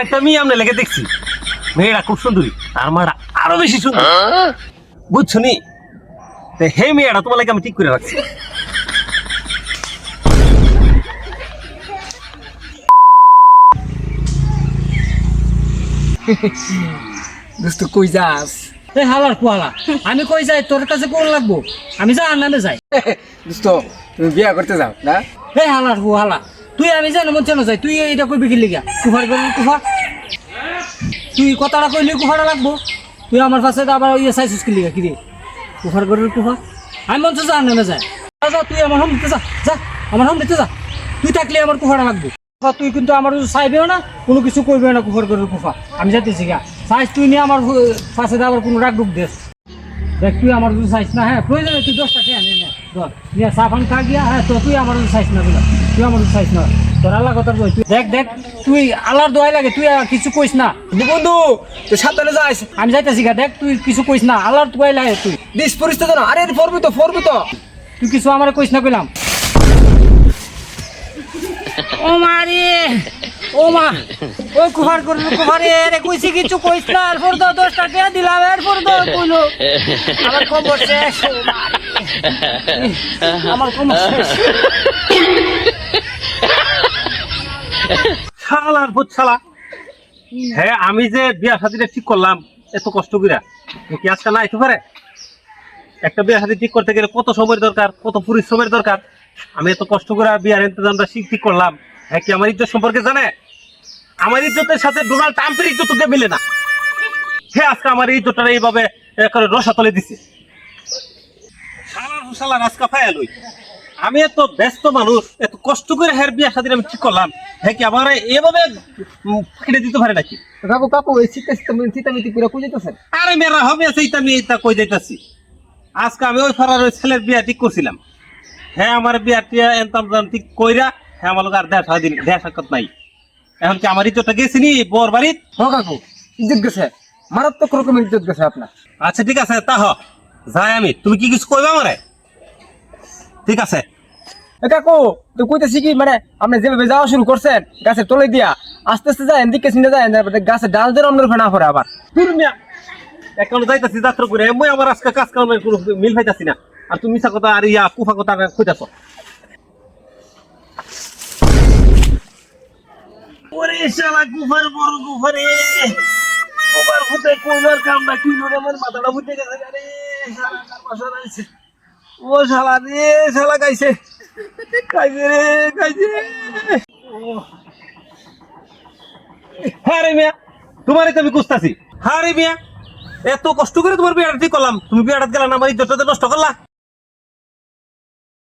আরেকটা মেয়ে আমরা লেগে দেখছি। মেয়েরা খুব সুন্দরী আর মারা আরও বেশি সুন্দর। বুঝছ নি? হে মেয়েটা তোমার লাগে আমি ঠিক করে রাখছি। দোস্ত কই যাস? এই হালার কুয়ালা আমি কই যাই? তোর কাছে কোন লাগবো? আমি যা নামে যাই। দোস্ত তুমি বিয়া করতে যাও না? এই হালার কুয়ালা। তুই আমি জানো মন চেনো যাই তুই এইটা কই বিকির লিগা? কুফার করবি কুফার? তুই কথাটা কইলি কুফাটা লাগবো। তুই আমার তো আবার ইয়ে চাইছিস কি লিগা? কিরে কুফার করবি কুফার? আমি মন যা নামে যাই। যা, তুই আমার হোম দিতে যা যা আমার হোম দিতে যা। তুই থাকলে আমার কুফাটা লাগবো। তুই কিন্তু আমার চাইবেও না কোনো কিছু করবে না কুফার করবি কুফা আমি যাইতেছি গা। চাইস তুই নিয়ে আমার পাশে আবার কোনো রাগ ডুব দেশ দেখ তুই আমার চাইছ না হ্যাঁ? প্রয়োজনে তুই দশটা কে আনে ধর নিয়ে পান খা গিয়া হ্যাঁ তো তুই আমার চাইছ না তুই আমার চাইছ না। তোর আল্লাহ কথা বই তুই দেখ দেখ তুই আল্লাহর দোয়াই লাগে তুই কিছু কইস না। বন্ধু তুই সাবধানে যাস। আমি যাইতেছি গা দেখ তুই কিছু কইস না। আল্লাহর দোয়াই লাগে তুই। দিস পরিস্থিতি না আরে ফরবি তো ফরবি তো। তুই কিছু আমার কইস না কইলাম। ও মারি ও মা। ও কুহার করল কুহারে রে কইছি কিছু কইস না এরপর তো টাকা দিলাম এরপর তো কইলো। আমার খবর শেষ। আমার খবর শেষ শালার ভূত শালা। হ্যাঁ আমি যে বিয়া শাদিটা ঠিক করলাম এত কষ্ট কইরা। এ কি আজকে না আইতে পারে? একটা বিয়া শাদি ঠিক করতে গেলে কত সময়ের দরকার কত পরিশ্রমের দরকার? আমি এত কষ্ট করে বিয়ার ইন্তজামটা ঠিক ঠিক করলাম। হ্যাঁ কি আমার ইজ্জত সম্পর্কে জানে? আমার ইজ্জতের সাথে ডোনাল্ড ট্রাম্পের ইজ্জতকে মিলে না। হ্যাঁ আজকে আমার এই ইজ্জতটা এইভাবে করে রসাতলে দিছে। শালার শালার আজকা ফায়াল হই আমি এত ব্যস্ত মানুষ এত কষ্ট করে হ্যার বিয়া শাদির আমি ঠিক করলাম? হ্যাঁ কি আমার এভাবে দিতে পারে নাকি? কাকু কাকু এই শীতে চিতামিতি করে কই যেতেছেন আরে মেয়েরা হবে আমি এটা কই যাইতাছি? আজকে আমি ওই ফারার ওই ছেলের বিয়া ঠিক করছিলাম। হ্যাঁ আমার বিয়া টিয়া এনতাম জাম ঠিক কইরা হ্যাঁ আমার লোক আর দেড় দিন নাই। এখন কি আমার ইজ্জতটা গেছি নি বর বাড়ির হ কাকু গেছে। মারাত্মক রকমের ইজ্জত গেছে আপনার। আচ্ছা ঠিক আছে তা হ। যাই আমি। তুমি কি কিছু কইবা আমারে? ঠিক আছে। এ কাকু তো কইতেছি কি মানে আপনি যেভাবে যাওয়া শুরু করছেন গাছের তলে দিয়া আস্তে আস্তে যায় এদিকে চিনে যায় গাছের ডাল দিয়ে ফেনা পড়ে আবার। এখন যাইতাছি যাত্রা করে মই আমার আজকে কাজ কামের কোনো মিল পাইতাছি না। আর তুমি মিছা কথা আর ইয়া কুফা কথা কইতাছ। ওরে শালা কুফার বড় কুফারে! ফুটে কইলার কামটা কি রে আমার মাথাটা ফুটে গেছে আরে ও শালা রে শালা গাইছে। গাইছে রে গাইছে। হ্যাঁ রে মিয়া তোমারই তো আমি কুস্তাছি হ্যাঁ রে মিয়া এত কষ্ট করে তোমার বিয়াটা ঠিক করলাম তুমি বিয়াটা গেলা না আমার ইজ্জতটা নষ্ট করলা।